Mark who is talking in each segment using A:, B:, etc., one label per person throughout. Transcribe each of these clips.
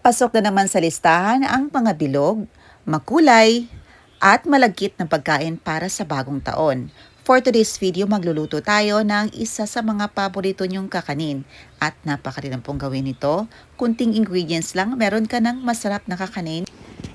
A: Pasok na naman sa listahan ang mga bilog, makulay, at malagkit na pagkain para sa bagong taon. For today's video, magluluto tayo ng isa sa mga paborito nyong kakanin. At napakalilang pong gawin ito. Kunting ingredients lang, meron ka ng masarap na kakanin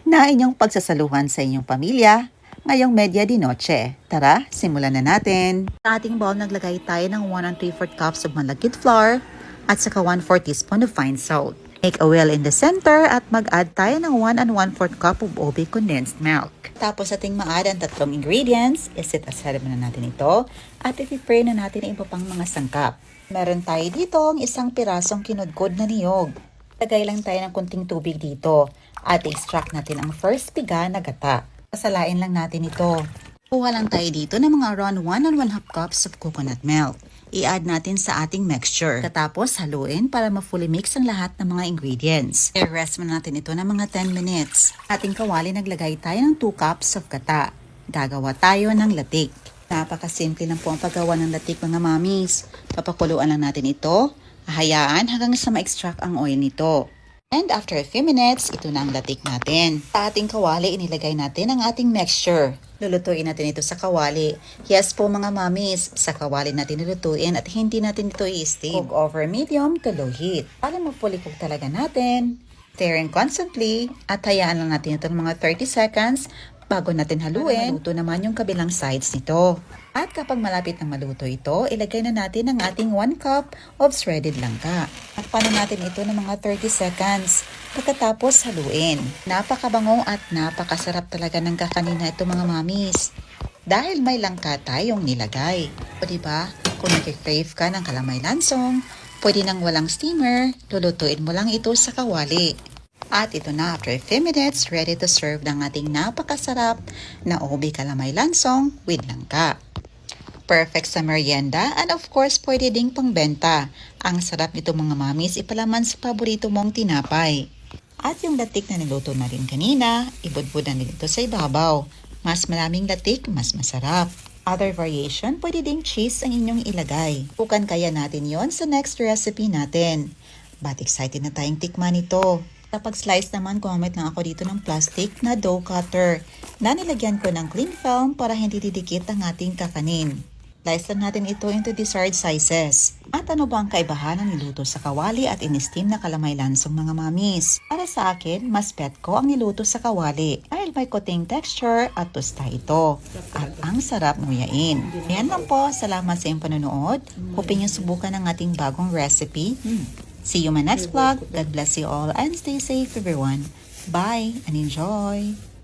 A: na inyong pagsasaluhan sa inyong pamilya ngayong media di noche. Tara, simulan na natin. Sa ating bowl, naglagay tayo ng 1 and 3 4 cups of malagkit flour at saka 1 4 teaspoon of fine salt. Make a well in the center at mag-add tayo ng 1 and 1 4 cup of OB condensed milk. Tapos ating ma-add ang tatlong ingredients, isit aside muna natin ito at i-fry na natin ang iba pang mga sangkap. Meron tayo dito ang isang pirasong kinudkod na niyog. Lagay lang tayo ng kunting tubig dito at extract natin ang first piga na gata. Pasalain lang natin ito. Kuha lang tayo dito ng mga around 1 and 1 half cups of coconut milk. I-add natin sa ating mixture. Katapos haluin para ma-fully mix ang lahat ng mga ingredients. I-rest muna natin ito ng mga 10 minutes. Ating kawali naglagay tayo ng 2 cups of gata. Gagawa tayo ng latik. Napakasimple lang po ang paggawa ng latik mga mamis. Papakuluan lang natin ito. Hahayaan hanggang sa ma-extract ang oil nito. And after a few minutes, ito na ang latik natin. Sa ating kawali, inilagay natin ang ating mixture. Lulutuin natin ito sa kawali. Yes po mga mamis, sa kawali natin lulutuin at hindi natin ito i-steam. Cook over medium to low heat. Para mapulikog talaga natin. Stirring constantly at hayaan lang natin ito ng mga 30 seconds bago natin haluin. Maluto naman yung kabilang sides nito. At kapag malapit na maluto ito, ilagay na natin ang ating 1 cup of shredded langka. At paano natin ito ng mga 30 seconds. Pagkatapos haluin. Napakabango at napakasarap talaga ng kakanina ito mga mamis. Dahil may langka tayong nilagay. O diba, kung nag-crave ka ng kalamay lansong, pwede nang walang steamer, lulutuin mo lang ito sa kawali. At ito na, after a few minutes, ready to serve ng ating napakasarap na obi kalamay lansong with langka. Perfect sa merienda and of course pwede ding pangbenta. Ang sarap nito mga mamis ipalaman sa paborito mong tinapay. At yung latik na niluto na rin kanina, ibudbud na din ito sa ibabaw. Mas maraming latik, mas masarap. Other variation, pwede ding cheese ang inyong ilagay. Bukan kaya natin yon sa next recipe natin. But excited na tayong tikman ito. Kapag slice naman, gumamit lang ako dito ng plastic na dough cutter na nilagyan ko ng cling film para hindi didikit ang ating kakanin. Slice lang natin ito into desired sizes. At ano ba ang kaibahan ng niluto sa kawali at in-steam na kalamay lansong mga mamis? Para sa akin, mas pet ko ang niluto sa kawali dahil may kuting texture at tusta ito. At ang sarap nguyain. Yan lang po. Salamat sa iyong panonood. Hoping yung subukan ng ating bagong recipe. See you my next vlog. God bless you all and stay safe everyone. Bye and enjoy!